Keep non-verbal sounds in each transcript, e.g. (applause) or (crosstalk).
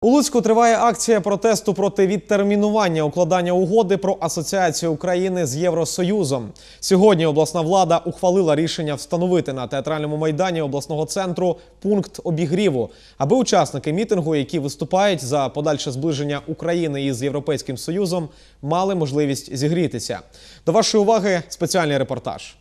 У Луцьку триває акція протесту проти відтермінування укладання угоди про асоціацію України з Євросоюзом. Сьогодні обласна влада ухвалила рішення встановити на театральному майдані обласного центру пункт обігріву, аби учасники мітингу, які виступають за подальше зближення України із Європейським Союзом, мали можливість зігрітися. До вашої уваги спеціальний репортаж.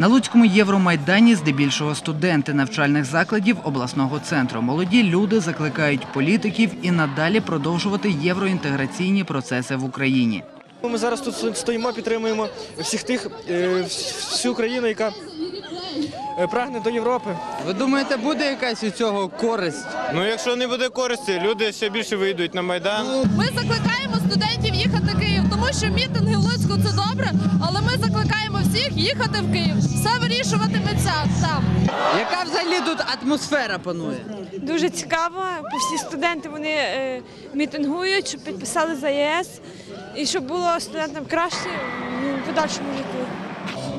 На Луцькому Євромайдані здебільшого студенти навчальних закладів обласного центру. Молоді люди закликають політиків і надалі продовжувати євроінтеграційні процеси в Україні. Ми зараз тут стоїмо, підтримуємо всіх тих, е, всю країну, яка е, прагне до Європи. Ви думаєте, буде якась від цього користь? Ну, якщо не буде користі, люди ще більше вийдуть на майдан. Ми закликаємо студентів їхати в Київ, тому що мітинги в Луцьку це добре, але ми закликаємо всіх їхати в Київ. Все вирішуватиметься там. Яка взагалі тут атмосфера панує? Дуже цікаво, бо всі студенти вони е, мітингують, щоб підписали за ЄС і щоб було студентам краще в подальшому житті.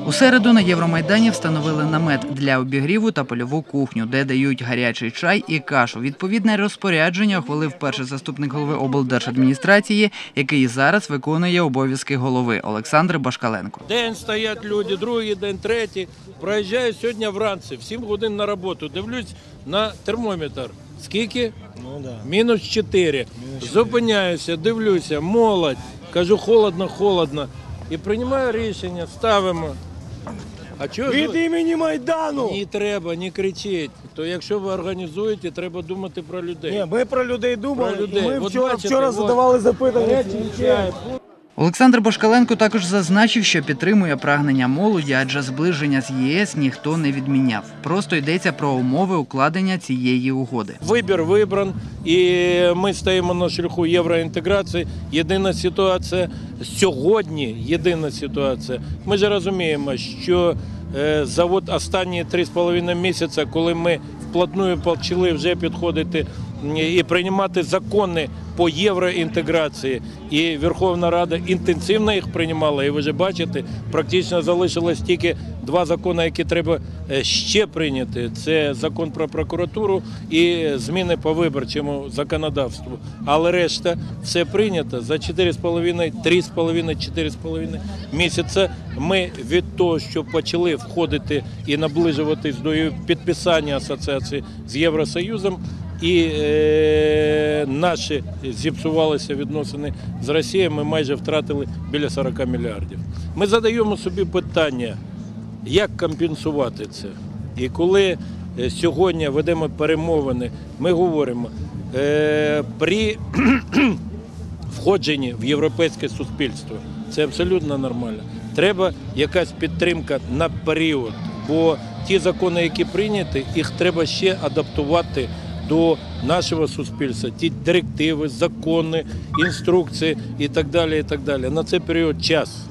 У середу на Євромайдані встановили намет для обігріву та польову кухню, де дають гарячий чай і кашу. Відповідне розпорядження ухвалив перший заступник голови облдержадміністрації, який зараз виконує обов'язки голови Олександр Башкаленко. День стоять люди, другий день, третій. Проїжджаю сьогодні вранці, в 7 годин на роботу. Дивлюсь на термометр. Скільки? Ну, да. Мінус 4. Зупиняюся, дивлюся, молодь. Кажу, холодно, холодно. І приймаю рішення, ставимо. А чого Від імені Майдану! не треба, не кричіть. То якщо ви організуєте, треба думати про людей. Ні, ми про людей думали. Про людей. і Ми От вчора, бачите, вчора от. задавали запитання. Олександр Башкаленко також зазначив, що підтримує прагнення молоді, адже зближення з ЄС ніхто не відміняв. Просто йдеться про умови укладення цієї угоди. Вибір вибран, і ми стоїмо на шляху євроінтеграції. Єдина ситуація сьогодні. Єдина ситуація. Ми ж розуміємо, що е, за от останні 3,5 місяця, коли ми вплотную почали вже підходити і приймати закони по євроінтеграції, і Верховна Рада інтенсивно їх приймала. І ви вже бачите, практично залишилось тільки два закони, які треба е, ще прийняти. Це закон про прокуратуру і зміни по виборчому законодавству. Але решта все прийнято за 4,5, 3,5, 4,5 місяця. Ми від того, що почали входити і наближуватись до підписання асоціації з Євросоюзом. І е, наші зіпсувалися відносини з Росією. Ми майже втратили біля 40 мільярдів. Ми задаємо собі питання, як компенсувати це. І коли е, сьогодні ведемо перемовини, ми говоримо е, при (clears throat) входженні в європейське суспільство. Це абсолютно нормально. Треба якась підтримка на період, бо ті закони, які прийняті, їх треба ще адаптувати до нашого суспільства. Ті директиви, закони, інструкції і так далі. І так далі. На цей період час.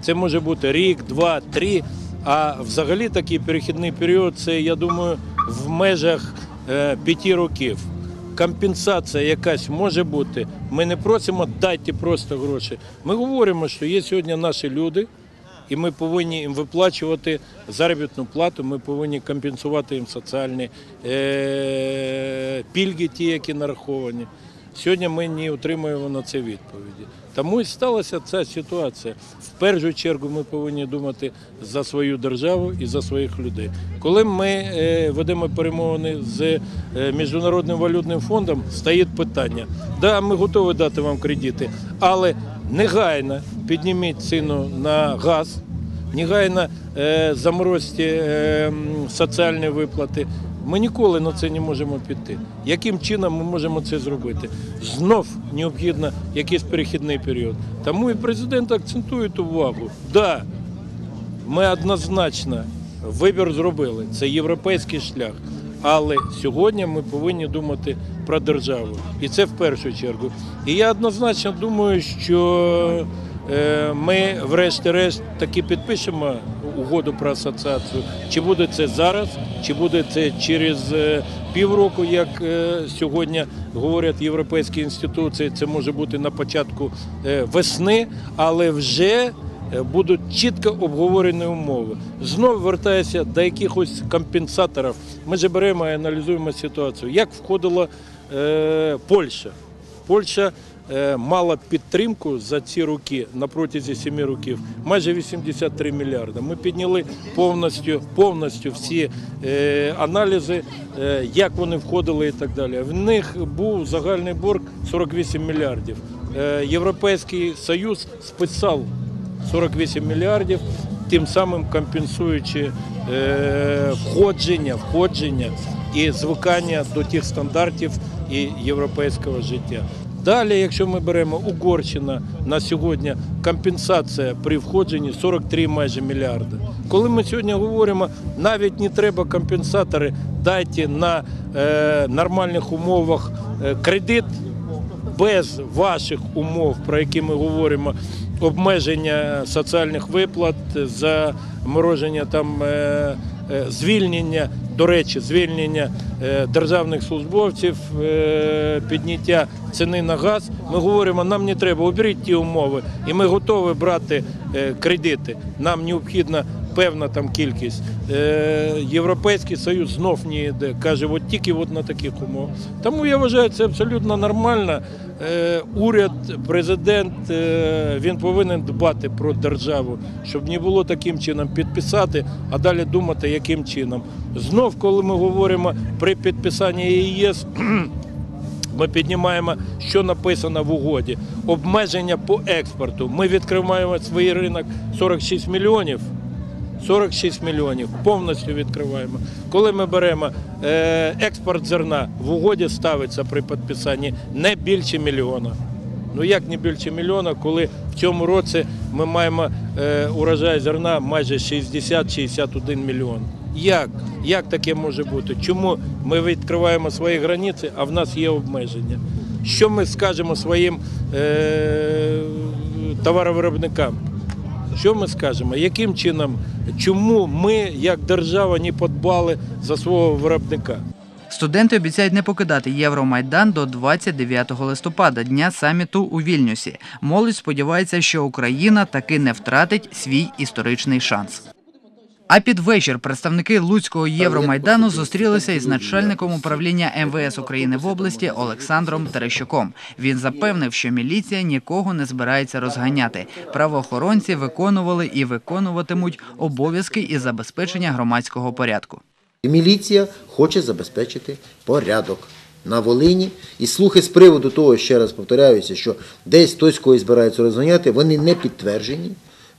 Це може бути рік, два, три. А взагалі такий перехідний період це, я думаю, в межах е, п'яти років. Компенсація якась може бути. Ми не просимо дайте просто гроші. Ми говоримо, що є сьогодні наші люди, і ми повинні їм виплачувати заробітну плату. Ми повинні компенсувати їм соціальні е- пільги, ті, які нараховані. Сьогодні ми не отримуємо на це відповіді. Тому і сталася ця ситуація. В першу чергу ми повинні думати за свою державу і за своїх людей. Коли ми е, ведемо перемовини з е, Міжнародним валютним фондом, стоїть питання. Да, ми готові дати вам кредити, але негайно підніміть ціну на газ, негайно е, заморозьте соціальні виплати. Ми ніколи на це не можемо піти. Яким чином ми можемо це зробити? Знов необхідно якийсь перехідний період. Тому і президент акцентує увагу. Да, ми однозначно вибір зробили. Це європейський шлях. Але сьогодні ми повинні думати про державу. І це в першу чергу. І я однозначно думаю, що е, ми, врешті-решт, таки підпишемо угоду про асоціацію. Чи буде це зараз, чи буде це через е, півроку, як е, сьогодні говорять європейські інституції. Це може бути на початку е, весни, але вже будуть чітко обговорені умови. Знов вертаюся до якихось компенсаторів. Ми ж беремо і аналізуємо ситуацію. Як входила Польща? Польща мала підтримку за ці роки на протязі 7 років майже 83 мільярди. Ми підняли повністю, повністю всі е, аналізи, е, як вони входили і так далі. В них був загальний борг 48 мільярдів. Е, Європейський Союз списав 48 мільярдів, тим самим компенсуючи е, входження, входження і звикання до тих стандартів і європейського життя. Далі, якщо ми беремо Угорщина на сьогодні, компенсація при входженні 43 майже мільярди. Коли ми сьогодні говоримо, навіть не треба компенсатори, дайте на е, нормальних умовах е, кредит, без ваших умов, про які ми говоримо, обмеження соціальних виплат, замороження там е, е, звільнення, до речі, звільнення е, державних службовців, е, підняття ціни на газ. Ми говоримо, нам не треба, оберіть ті умови, і ми готові брати е, кредити. Нам необхідна певна там кількість. Е, Європейський Союз знов не йде, каже, от тільки от на таких умовах. Тому я вважаю, це абсолютно нормально. Е, Уряд, президент, е, він повинен дбати про державу, щоб не було таким чином підписати, а далі думати, яким чином. Знов, коли ми говоримо при підписанні ЄС, (clears throat) ми піднімаємо, що написано в угоді. Обмеження по експорту. Ми відкриваємо свій ринок 46 мільйонів. 46 мільйонів повністю відкриваємо. Коли ми беремо е, експорт зерна, в угоді ставиться при підписанні не більше мільйона. Ну як не більше мільйона, коли в цьому році ми маємо е, урожай зерна майже 60-61 мільйон. Як? Як таке може бути? Чому ми відкриваємо свої границі, а в нас є обмеження? Що ми скажемо своїм е, товаровиробникам? Що ми скажемо? Яким чином, чому ми, як держава, не подбали за свого виробника? Студенти обіцяють не покидати Євромайдан до 29 листопада, дня саміту у Вільнюсі. Молодь сподівається, що Україна таки не втратить свій історичний шанс. А під вечір представники Луцького Євромайдану зустрілися із начальником управління МВС України в області Олександром Терещуком. Він запевнив, що міліція нікого не збирається розганяти. Правоохоронці виконували і виконуватимуть обов'язки із забезпечення громадського порядку. Міліція хоче забезпечити порядок на Волині. І слухи з приводу того, ще раз повторяюся, що десь хтось когось збирається розганяти, вони не підтверджені.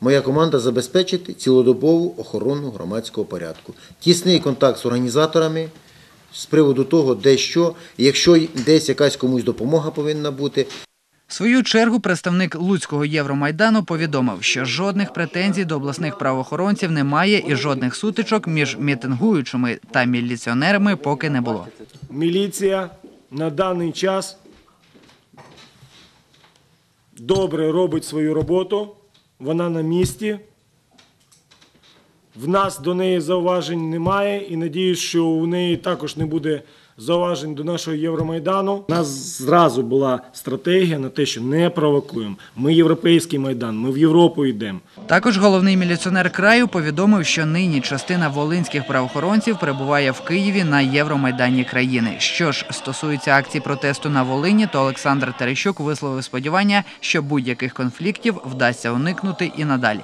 Моя команда забезпечити цілодобову охорону громадського порядку. Тісний контакт з організаторами з приводу того, де що, якщо десь якась комусь допомога повинна бути, В свою чергу представник Луцького Євромайдану повідомив, що жодних претензій до обласних правоохоронців немає і жодних сутичок між мітингуючими та міліціонерами поки не було. Міліція на даний час добре робить свою роботу, вона на місці. В нас до неї зауважень немає і надіюсь, що у неї також не буде зауважень до нашого Євромайдану. У нас зразу була стратегія на те, що не провокуємо. Ми європейський майдан, ми в Європу йдемо. Також головний міліціонер краю повідомив, що нині частина волинських правоохоронців перебуває в Києві на Євромайдані країни. Що ж стосується акцій протесту на Волині, то Олександр Терещук висловив сподівання, що будь-яких конфліктів вдасться уникнути і надалі.